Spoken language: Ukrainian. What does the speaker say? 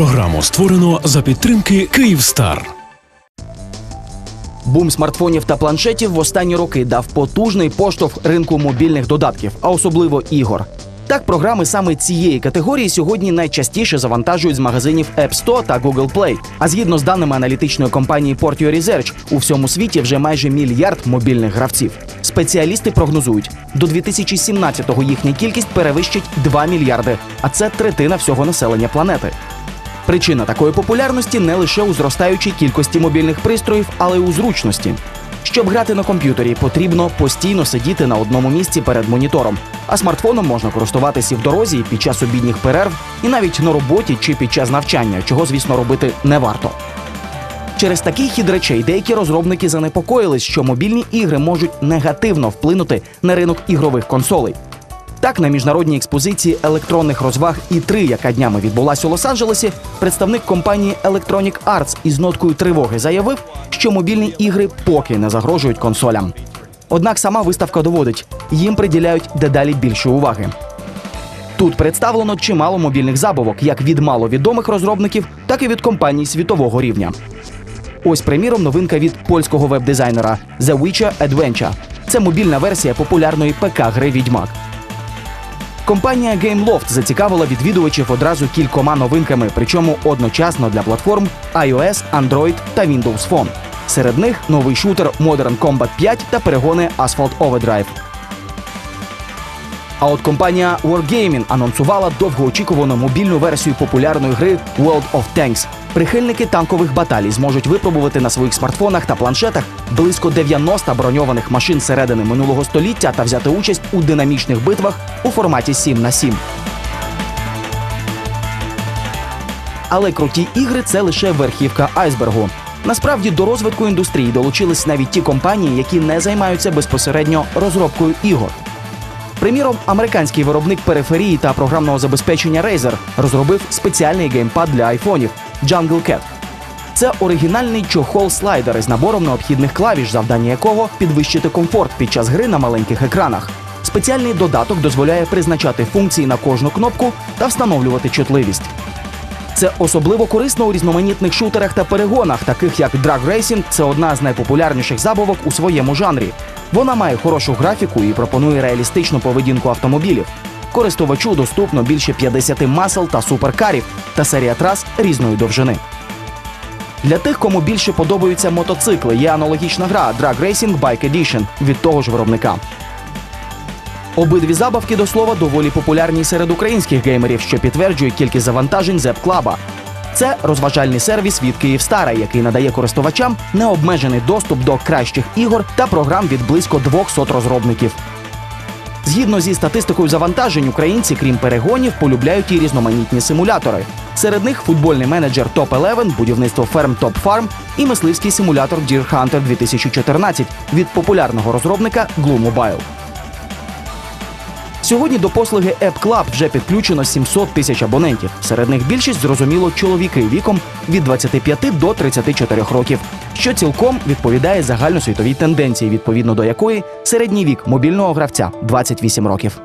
Програму створено за підтримки Київстар. Бум смартфонів та планшетів в останні роки дав потужний поштовх ринку мобільних додатків, а особливо ігор. Так, програми саме цієї категорії сьогодні найчастіше завантажують з магазинів App Store та Google Play. А згідно з даними аналітичної компанії Portio Research, у всьому світі вже майже мільярд мобільних гравців. Спеціалісти прогнозують, до 2017-го їхня кількість перевищить 2 мільярди, а це третина всього населення планети. Причина такої популярності не лише у зростаючій кількості мобільних пристроїв, але й у зручності. Щоб грати на комп'ютері, потрібно постійно сидіти на одному місці перед монітором, а смартфоном можна користуватися і в дорозі, і під час обідніх перерв, і навіть на роботі чи під час навчання, чого, звісно, робити не варто. Через такий хід речей деякі розробники занепокоїлись, що мобільні ігри можуть негативно вплинути на ринок ігрових консолей. Так, на міжнародній експозиції електронних розваг І3, яка днями відбулася у Лос-Анджелесі, представник компанії Electronic Arts із ноткою тривоги заявив, що мобільні ігри поки не загрожують консолям. Однак сама виставка доводить, їм приділяють дедалі більше уваги. Тут представлено чимало мобільних забавок, як від маловідомих розробників, так і від компаній світового рівня. Ось, приміром, новинка від польського веб-дизайнера The Witcher Adventure. Це мобільна версія популярної ПК-гри Відьмак. Компанія GameLoft зацікавила відвідувачів одразу кількома новинками, причому одночасно для платформ iOS, Android та Windows Phone. Серед них новий шутер Modern Combat 5 та перегони Asphalt Overdrive. А от компанія Wargaming анонсувала довгоочікувану мобільну версію популярної гри World of Tanks. Прихильники танкових баталій зможуть випробувати на своїх смартфонах та планшетах близько 90 броньованих машин середини минулого століття та взяти участь у динамічних битвах у форматі 7 на 7. Але круті ігри це лише верхівка айсбергу. Насправді до розвитку індустрії долучились навіть ті компанії, які не займаються безпосередньо розробкою ігор. Приміром, американський виробник периферії та програмного забезпечення Razer розробив спеціальний геймпад для айфонів Jungle Cat. Це оригінальний чохол-слайдер із набором необхідних клавіш, завдання якого підвищити комфорт під час гри на маленьких екранах. Спеціальний додаток дозволяє призначати функції на кожну кнопку та встановлювати чутливість. Це особливо корисно у різноманітних шутерах та перегонах, таких як Drag Racing – це одна з найпопулярніших забавок у своєму жанрі. Вона має хорошу графіку і пропонує реалістичну поведінку автомобілів. Користувачу доступно більше 50 масел та суперкарів та серія трас різної довжини. Для тих, кому більше подобаються мотоцикли, є аналогічна гра Drag Racing Bike Edition від того ж виробника. Обидві забавки до слова доволі популярні серед українських геймерів, що підтверджує кількість завантажень Zep Club. Це розважальний сервіс від Київстара, який надає користувачам необмежений доступ до кращих ігор та програм від близько 200 розробників. Згідно зі статистикою завантажень, українці, крім перегонів, полюбляють і різноманітні симулятори. Серед них футбольний менеджер Top 11, будівництво ферм Top Farm і мисливський симулятор Deer Hunter 2014 від популярного розробника Glue Mobile. Сьогодні до послуги App Club вже підключено 700 тисяч абонентів. Серед них більшість зрозуміло чоловіки віком від 25 до 34 років, що цілком відповідає загальносвітовій тенденції, відповідно до якої середній вік мобільного гравця 28 років.